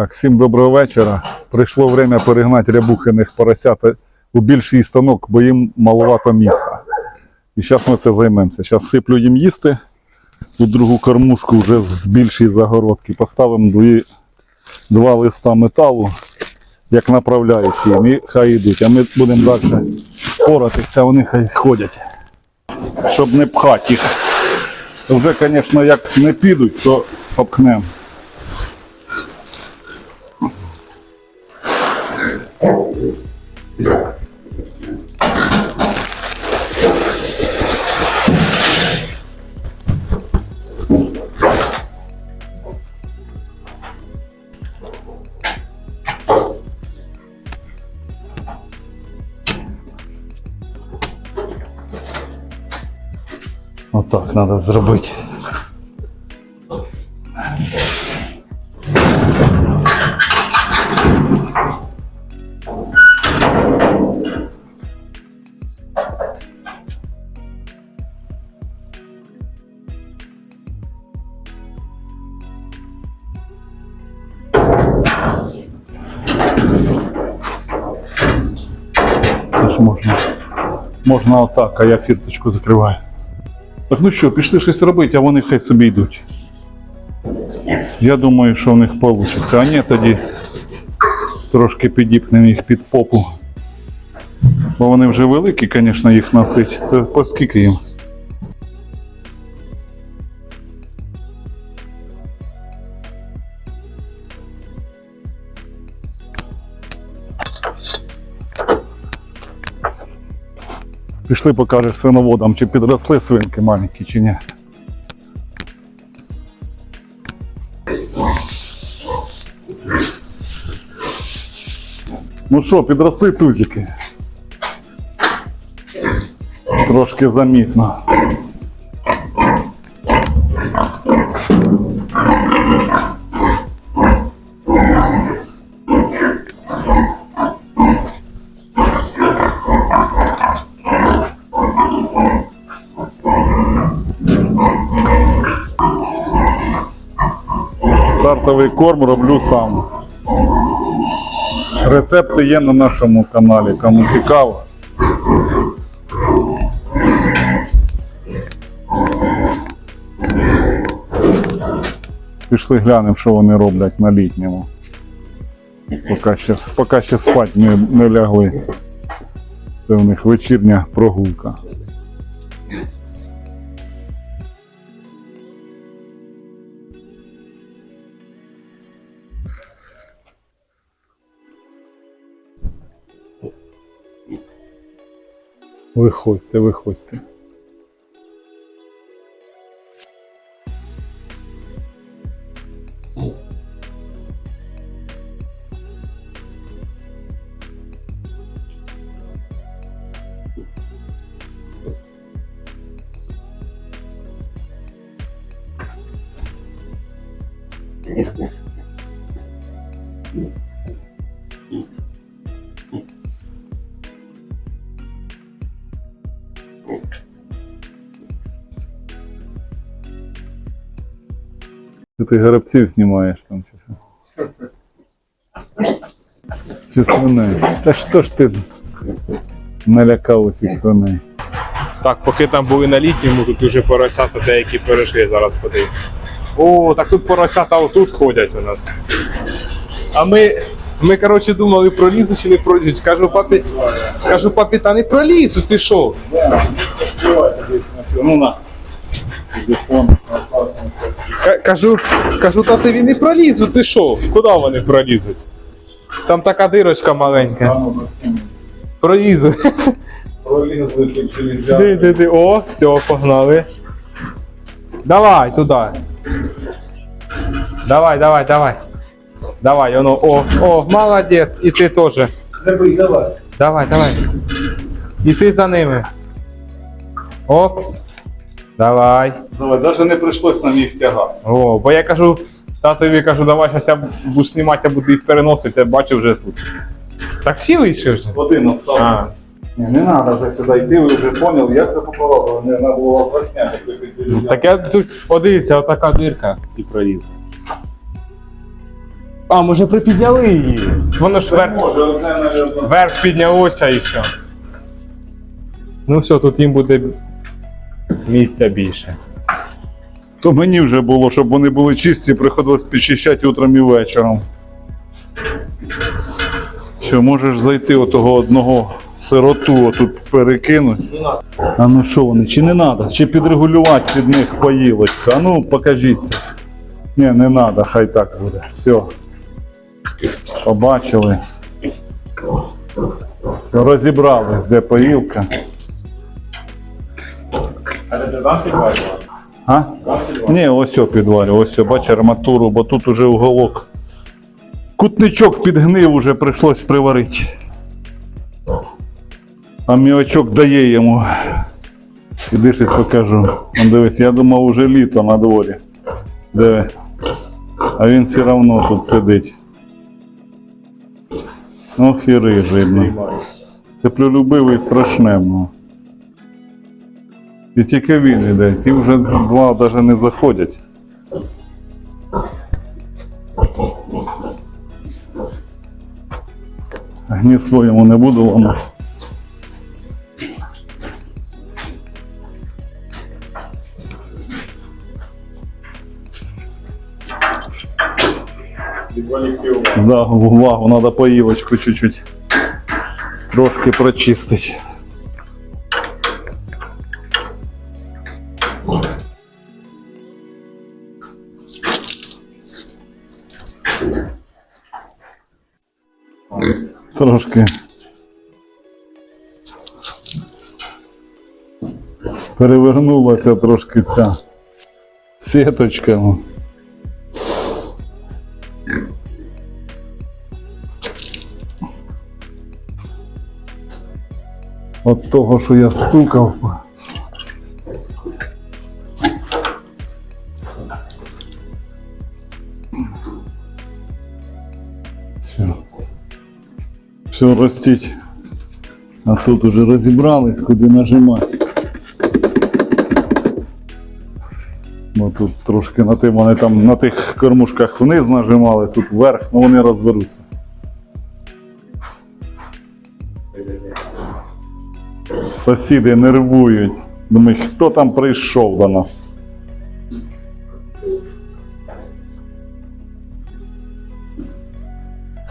Так, всім доброго вечора. Прийшло время перегнати рябухиних поросят у більший станок, бо їм маловато міста. І зараз ми це займемося. Зараз сиплю їм їсти. У другу кормушку вже з більшої загородки. Поставимо дві, два листа металу, як направляючі їм, і хай йдуть. А ми будемо далі поратися, вони хай ходять. Щоб не пхати їх. Вже, звісно, як не підуть, то попхнемо. Отак треба зробити. Це ж можна. Можна отак, а я фірточку закриваю. Так ну що, пішли щось робити, а вони хай собі йдуть. Я думаю, що в них вийде. А ні, тоді трошки підіпнемо їх під попу. Бо вони вже великі, звісно, їх носить. Це по скільки їм? Пішли покажеш свиноводам, чи підросли свинки маленькі, чи ні. Ну що, підросли тузики? Трошки замітно. Стартовий корм роблю сам. Рецепти є на нашому каналі, кому цікаво. Пішли глянемо, що вони роблять на літньому. Поки ще, поки ще спать не, не лягли. Це у них вечірня прогулка. Виходьте, виходьте. Thank you. Ти горобців знімаєш там чи що? Чи свиней? Та що ж ти налякав усіх свиней? Так, поки там були на літньому, тут уже поросята деякі перейшли, зараз подивимося. О, так тут поросята отут ходять у нас. А ми, ми коротше, думали, пролізуть чи не пролізуть. Кажу, папі, кажу, папі, та не пролізуть, ти що? Ну на. Телефон. Ка- Кажу, кажу, татові не пролізуть, ти що? Куди вони пролізуть? Там така дирочка маленька. Пролізуть. Пролізли тут через Ди, ди, ди. О, все, погнали. Давай туди. Давай, давай, давай. Давай, оно, о, о, молодець, і ти теж. Давай, давай. Давай, давай. І ти за ними. Оп. Давай. Давай, навіть не прийшлось нам їх тягати. О, бо я кажу, татові кажу, давай зараз я буду знімати, я буду їх переносити, я бачу вже тут. Так всі вийшли вже? Один Ні, не треба вже сюди йти, ви вже поняли, як це попало, не треба було вас засняти. так я тут, подивіться, отака дирка і проліз. А, може припідняли її? Воно ж вверх, вверх піднялося і все. Ну все, тут їм буде місця більше. То мені вже було, щоб вони були чисті, приходилось підчищати утром і вечором. Що, можеш зайти отого одного сироту отут перекинуть. А ну що вони, чи не треба? Чи підрегулювати під них поїлочка? А ну покажіть це. Ні, не треба, хай так буде. Все. Побачили. Розібрались, де поїлка. А? Ні, ось о ось о, бач арматуру, бо тут уже уголок. Кутничок підгнив, уже прийшлось приварити. А міочок дає йому. Іди щось покажу. Он дивись, я думав уже літо на дворі. Диви. А він все одно тут сидить. Ох і рижий. Теплолюбивий страшне. ну. І тільки він іде, ті вже два навіть не заходять. Гніздо йому не буду ламати. Да, увагу, надо поїлочку чуть-чуть. Трошки прочистить. Трошки. Перевернулася трошки ця сіточка. От того, що я стукав. Все ростіть. А тут уже розібрались, куди нажимати. Бо тут трошки на тим, вони там на тих кормушках вниз нажимали, тут вверх, ну вони розберуться. Сусіди нервують. Думаю, хто там прийшов до нас?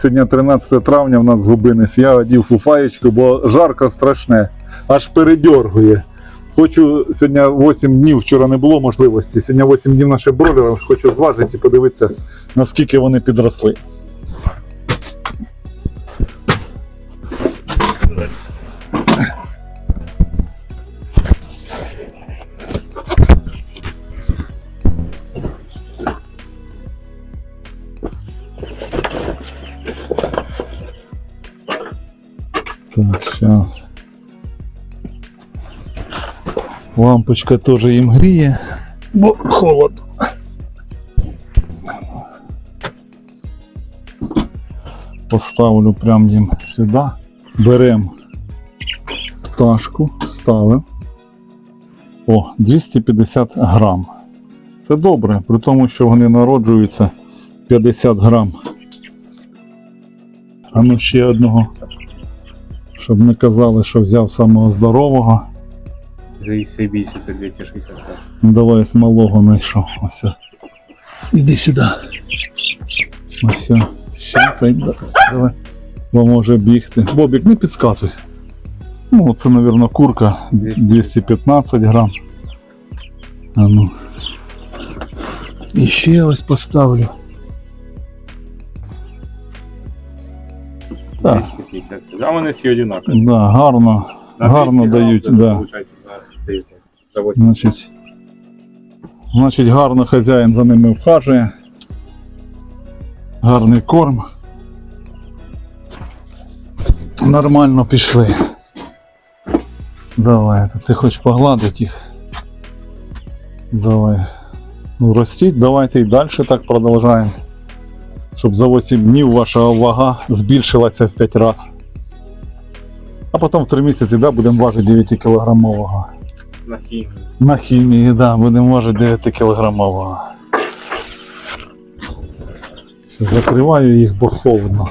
Сьогодні 13 травня в нас губинець. Я одів фуфаєчку, бо жарко страшне, аж передьоргує. Хочу сьогодні 8 днів, вчора не було можливості. Сьогодні 8 днів наші бройлери, хочу зважити і подивитися, наскільки вони підросли. Сейчас. Лампочка тоже им гріє, бо холод. Поставлю прям їм сюди. Беремо пташку, ставимо. О, 250 грам. Це добре, при тому, що вони народжуються 50 грам. А ну ще одного. Щоб не казали, що взяв самого здорового. Вже і все більше, це 260. Ну давай я з малого знайшов. Ось. Іди сюди. Ось. Ще цей. Давай. Бо може бігти. Бобік, не підказуй. Ну, це, мабуть, курка 215 грам. А ну. І ще ось поставлю. Так, 250. А вони всі одинакові. да, гарно, На гарно 200 дають. Да. виходить за тиждень. За 8. Значить, значить, гарно хазяїн за ними вхажує. Гарний корм. Нормально пішли. Давай, то ти хочеш погладити їх. Давай. Ну, ростіть, давайте і далі так продовжаємо. Щоб за 8 днів ваша вага збільшилася в 5 разів. А потім в 3 місяці да, будемо важити 9 кілограмового. На хімії. На хімії, да, будемо важити 9 кілограмового. Закриваю їх, бо холодно.